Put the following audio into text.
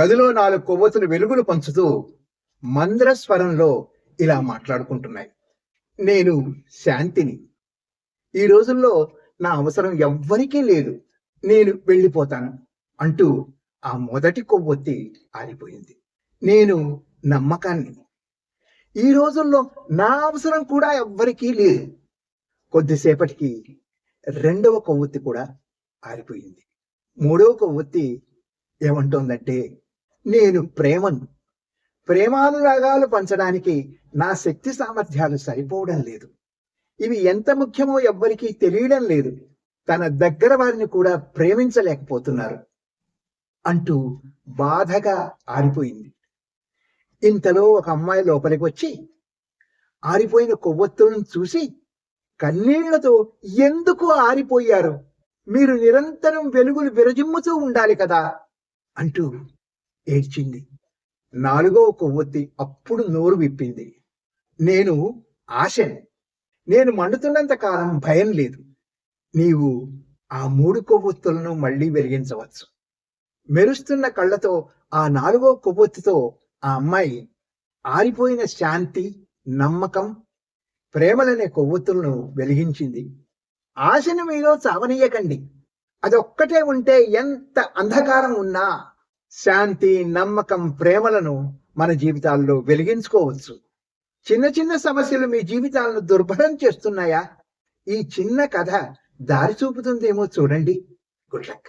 గదిలో నాలుగు కొవ్వొత్తులు వెలుగులు పంచుతూ మంద్ర స్వరంలో ఇలా మాట్లాడుకుంటున్నాయి. నేను శాంతిని. ఈ రోజుల్లో నా అవసరం ఎవ్వరికీ లేదు. నేను వెళ్ళిపోతాను అంటూ ఆ మొదటి కొవ్వొత్తి ఆరిపోయింది. నేను నమ్మకాన్ని. ఈ రోజుల్లో నా అవసరం కూడా ఎవ్వరికీ లేదు. కొద్దిసేపటికి రెండవ కొవ్వొత్తి కూడా ఆరిపోయింది. మూడవ కొవ్వొత్తి ఏమంటోందంటే నేను ప్రేమను ప్రేమానురాగాలు పంచడానికి నా శక్తి సామర్థ్యాలు సరిపోవడం లేదు. ఇవి ఎంత ముఖ్యమో ఎవ్వరికీ తెలియడం లేదు. తన దగ్గర వారిని కూడా ప్రేమించలేకపోతున్నారు అంటూ బాధగా ఆరిపోయింది. ఇంతలో ఒక అమ్మాయి లోపలికి వచ్చి ఆరిపోయిన కొవ్వొత్తులను చూసి కన్నీళ్ళతో ఎందుకు ఆరిపోయారు? మీరు నిరంతరం వెలుగులు విరజిమ్ముతూ ఉండాలి కదా! అంటూ ఏడ్చింది. నాలుగో కొవ్వొత్తి అప్పుడు నోరు విప్పింది. నేను ఆశను. నేను మండుతున్నంత కాలం భయం లేదు. నీవు ఆ మూడు కొవ్వొత్తులను మళ్ళీ వెలిగించవచ్చు. మెరుస్తున్న కళ్ళతో ఆ నాలుగో కొవ్వొత్తితో ఆ అమ్మాయి ఆరిపోయిన శాంతి నమ్మకం ప్రేమలనే కొవ్వొత్తులను వెలిగించింది. ఆశను మీలో చావనీయకండి. అదొక్కటే ఉంటే ఎంత అంధకారం ఉన్నా శాంతి నమ్మకం ప్రేమలను మన జీవితాల్లో వెలిగించుకోవచ్చు. చిన్న చిన్న సమస్యలు మీ జీవితాలను దుర్భరం చేస్తున్నాయా? ఈ చిన్న కథ దారి చూపుతుందేమో చూడండి. Good luck